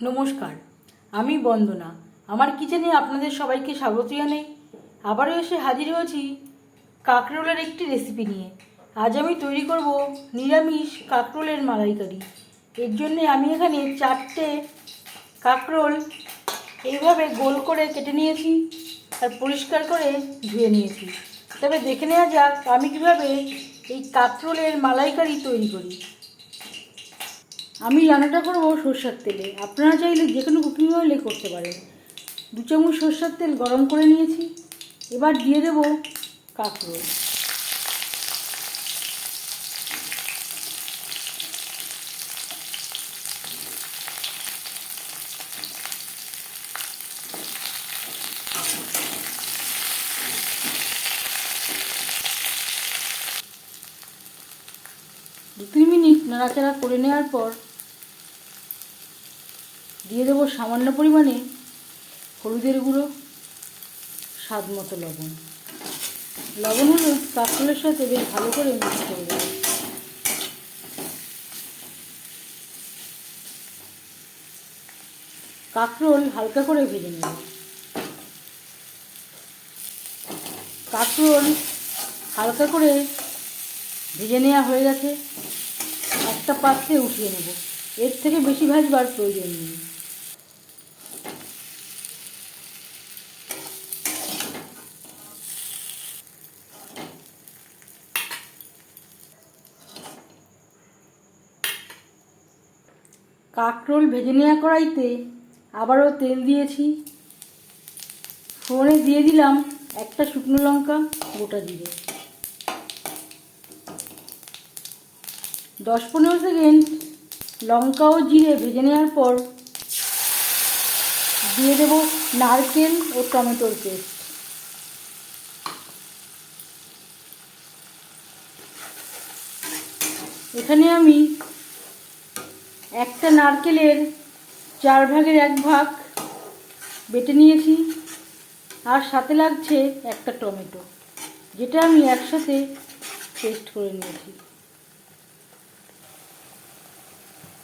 নমস্কার, আমি বন্দনা। আমার কিচেনে আপনাদের সবাইকে স্বাগত জানাই। আবারও এসে হাজির হয়েছি কাঁকরোলের একটি রেসিপি নিয়ে। আজ আমি তৈরি করব নিরামিষ কাঁকরোলের মালাইকারি। এর জন্যে আমি এখানে চারটে কাঁকরোল এইভাবে গোল করে কেটে নিয়েছি আর পরিষ্কার করে ধুয়ে নিয়েছি। তবে দেখে নেওয়া যাক আমি কীভাবে এই কাঁকরোলের মালাইকারি তৈরি করি। আমি রান্নাটা করব সর্ষের তেলে। আপনারা চাইলে যে কোনো কুকিং অয়েলে করতে পারেন। দু চামচ সর্ষের তেল গরম করে নিয়েছি। এবার দিয়ে দেবো কাঁকরোল। দু তিন মিনিট নাড়াচাড়া করে নেওয়ার পর দিয়ে দেবো সামান্য পরিমাণে হলুদের গুঁড়ো, স্বাদ মতো লবণ। লবণ হলো কাঁকরোলের সাথে বেশ ভালো করে মিক্স করে দেবো। কাঁকরোল হালকা করে ভেজে নেব। কাঁকরোল হালকা করে ভেজে নেওয়া হয়ে গেছে। একটা পাত্রে উঠিয়ে নেব। এর থেকে বেশি ভাজবার প্রয়োজন নেই। কাঁকরোল ভেজে নেওয়া কড়াইতে আবারও তেল দিয়েছি। ফোড়নে দিয়ে দিলাম একটা শুকনো লঙ্কা, গোটা জিরে। দশ পনেরো সেকেন্ড লঙ্কা ও জিরে ভেজে নেওয়ার পর দিয়ে দেব নারকেল ও টমেটোর পেস্ট। এখানে আমি একটা নারকেলের চার ভাগের এক ভাগ বেটে নিয়েছি, আর সাথে লাগছে একটা টমেটো, যেটা আমি একসাথে পেস্ট করে নিয়েছি।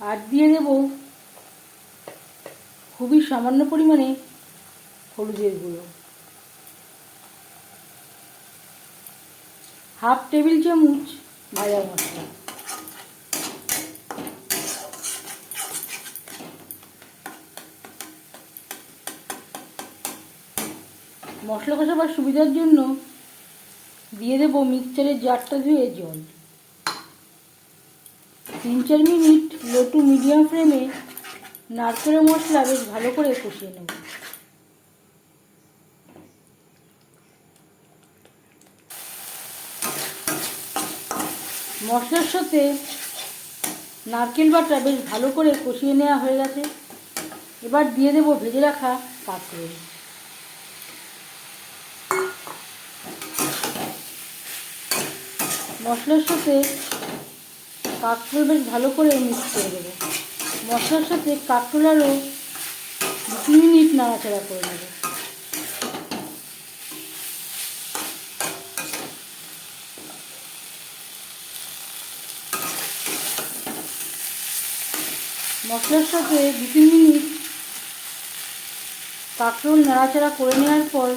আর দিয়ে দেব খুবই সামান্য পরিমাণে হলুদের গুঁড়ো। হাফ টেবিল চামচ ভাজা মশলা। মশলা কষাবার সুবিধার জন্য দিয়ে দেবো মিক্সচারের জারটা ধুয়ে জল। তিন চার মিনিট লো টু মিডিয়াম ফ্লেমে নারকেলের মশলা বেশ ভালো করে কষিয়ে নেব। মশলার সাথে নারকেল বাটা বেশ ভালো করে কষিয়ে নেওয়া হয়ে গেছে। এবার দিয়ে দেবো ভেজে রাখা কাঁকড়োল মশলার সাথে কাঁকরোল বেশ ভালো করে মিক্স করে দেবো মশলার সাথে কাঁকরোল আরও দু তিন মিনিট নাড়াচাড়া করে নেব। মশলার সাথে দু তিন মিনিট কাঁকরোল নাড়াচাড়া করে নেওয়ার পর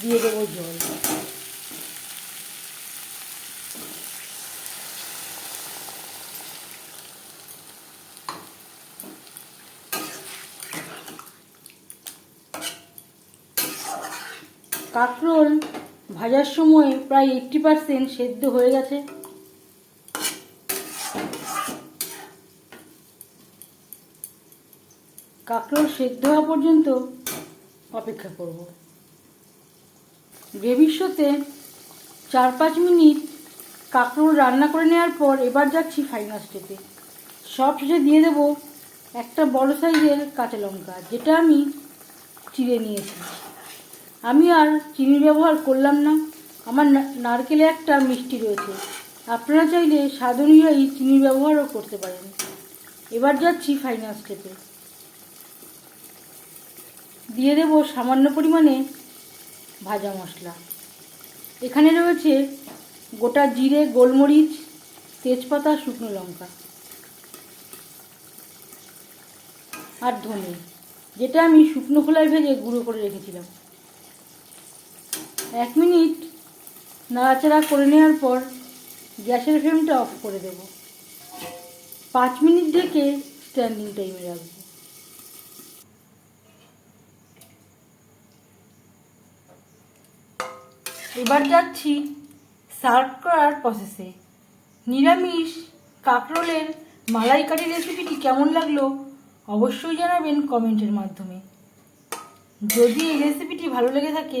দিয়ে দেবো জল। কাঁকরোল ভাজার সময় প্রায় এইট্টি পারসেন্ট সেদ্ধ হয়ে গেছে। কাঁকরোল সেদ্ধ হওয়া পর্যন্ত অপেক্ষা করব। গ্রেভির সাথে চার পাঁচ মিনিট কাঁকরোল রান্না করে নেওয়ার পর এবার যাচ্ছি ফাইনাল স্টেপে সব শেষে দিয়ে দেবো একটা বড় সাইজের কাঁচা লঙ্কা, যেটা আমি চিড়ে নিয়েছি। আমি আর চিনির ব্যবহার করলাম না। আমার নারকেলে একটা মিষ্টি রয়েছে। আপনারা চাইলে স্বাদ অনুযায়ী চিনির ব্যবহারও করতে পারেন। এবার যাচ্ছি ফাইনাল স্টেপে দিয়ে দেব সামান্য পরিমাণে ভাজা মশলা। এখানে রয়েছে গোটা জিরে, গোলমরিচ, তেজপাতা, শুকনো লঙ্কা আর ধনে, যেটা আমি শুকনো খোলায় ভেজে গুঁড়ো করে রেখেছিলাম। এক মিনিট নাড়াচাড়া করে নেওয়ার পর গ্যাসের ফ্লেমটা অফ করে দেব। পাঁচ মিনিট ঢেকে স্ট্যান্ডিং টাইমে রাখব। এবার যাচ্ছি সার্ভ করার প্রসেসে নিরামিষ কাঁকরোলের মালাইকারি রেসিপিটি কেমন লাগল অবশ্যই জানাবেন কমেন্টের মাধ্যমে। যদি এই রেসিপিটি ভালো লেগে থাকে